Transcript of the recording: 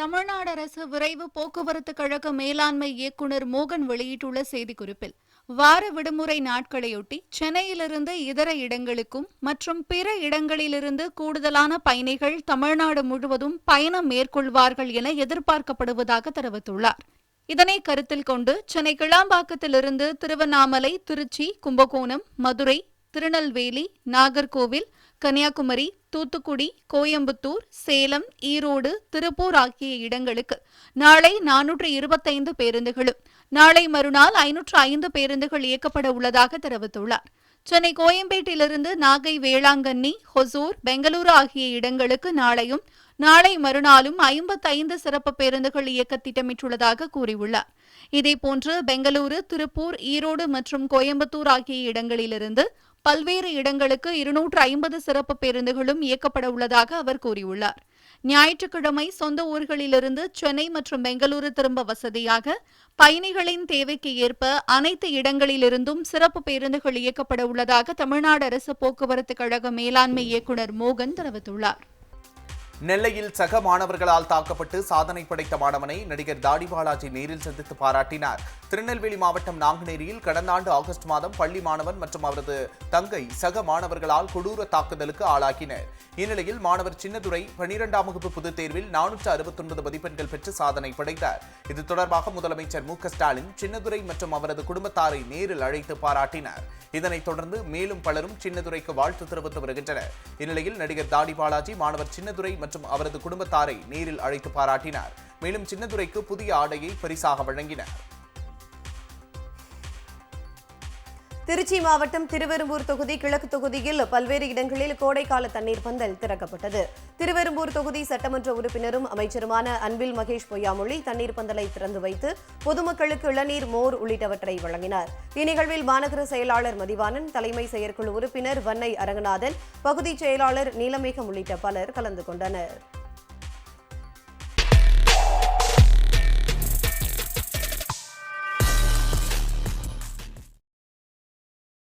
தமிழ்நாடு அரசு விரைவு போக்குவரத்து கழக மேலாண்மை இயக்குநர் மோகன் வெளியிட்டுள்ள செய்திக்குறிப்பில் வார விடுமுறை நாட்களையொட்டி சென்னையிலிருந்து இதர இடங்களுக்கும் மற்றும் பிற இடங்களிலிருந்து கூடுதலான பயணிகள் தமிழ்நாடு முழுவதும் பயணம் மேற்கொள்வார்கள் என எதிர்பார்க்கப்படுவதாக தெரிவித்துள்ளார். இதனை கருத்தில் கொண்டு சென்னை கிளாம்பாக்கத்திலிருந்து திருவண்ணாமலை திருச்சி கும்பகோணம் மதுரை திருநெல்வேலி நாகர்கோவில் கன்னியாகுமரி தூத்துக்குடி கோயம்புத்தூர் சேலம் ஈரோடு திருப்பூர் ஆகிய இடங்களுக்கு நாளை நானூற்று இருபத்தைந்து பேருந்துகளும் நாளை மறுநாள் ஐநூற்று ஐந்து பேருந்துகள் இயக்கப்பட உள்ளதாக தெரிவித்துள்ளார். சென்னை கோயம்பேட்டிலிருந்து நாகை வேளாங்கண்ணி ஹொசூர் பெங்களூரு ஆகிய இடங்களுக்கு நாளையும் நாளை மறுநாளும் ஐம்பத்தைந்து சிறப்பு பேருந்துகள் இயக்க திட்டமிட்டுள்ளதாக கூறியுள்ளார். இதேபோன்று பெங்களூரு திருப்பூர் ஈரோடு மற்றும் கோயம்புத்தூர் ஆகிய இடங்களிலிருந்து பல்வேறு இடங்களுக்கு இருநூற்று ஐம்பது சிறப்பு பேருந்துகளும் இயக்கப்பட உள்ளதாக அவர் கூறியுள்ளார். ஞாயிற்றுக்கிழமை சொந்த ஊர்களிலிருந்து சென்னை மற்றும் பெங்களூரு திரும்ப வசதியாக பயணிகளின் தேவைக்கு ஏற்ப அனைத்து இடங்களிலிருந்தும் சிறப்பு பேருந்துகள் இயக்கப்பட உள்ளதாக தமிழ்நாடு அரசு போக்குவரத்து கழக மேலாண்மை இயக்குநர் மோகன் தெரிவித்துள்ளார். நெல்லையில் சக மாணவர்களால் தாக்கப்பட்டு சாதனை படைத்த மாணவனை நடிகர் தாடி பாலாஜி நேரில் சந்தித்து பாராட்டினார். திருநெல்வேலி மாவட்டம் நாங்குநேரியில் கடந்த ஆண்டு ஆகஸ்ட் மாதம் பள்ளி மாணவன் மற்றும் அவரது தங்கை சக மாணவர்களால் கொடூர தாக்குதலுக்கு ஆளாகினர். இந்நிலையில் மாணவர் சின்னதுரை பனிரெண்டாம் வகுப்பு பொதுத் தேர்வில் நானூற்று அறுபத்தொன்பது மதிப்பெண்கள் பெற்று சாதனை படைத்தார். இது தொடர்பாக முதலமைச்சர் மு ஸ்டாலின் சின்னதுரை மற்றும் அவரது குடும்பத்தாரை நேரில் அழைத்து பாராட்டினார். இதனைத் தொடர்ந்து மேலும் பலரும் சின்னதுரைக்கு வாழ்த்து தெரிவித்து வருகின்றனர். இந்நிலையில் நடிகர் தாடி பாலாஜி மாணவர் சின்னதுரை மற்றும் அவரது குடும்பத்தாரை நேரில் அழைத்து பாராட்டினார். மேலும் சின்னதுரைக்கு புதிய ஆடையை பரிசாக வழங்கினார். திருச்சி மாவட்டம் திருவெரும்பூர் தொகுதி கிழக்கு தொகுதியில் பல்வேறு இடங்களில் கோடைக்கால தண்ணீர் பந்தல் திறக்கப்பட்டது. திருவெரும்பூர் தொகுதி சட்டமன்ற உறுப்பினரும் அமைச்சருமான அன்பில் மகேஷ் பொய்யாமொழி தண்ணீர் பந்தலை திறந்து வைத்து பொதுமக்களுக்கு இளநீர் மோர் உள்ளிட்டவற்றை வழங்கினார். இந்நிகழ்வில் மாநகர செயலாளர் மதிவாணன் தலைமை செயற்குழு உறுப்பினர் வன்னை அரங்கநாதன் பகுதிச் செயலாளர் நீலமேகம் உள்ளிட்ட பலர் கலந்து கொண்டனர்.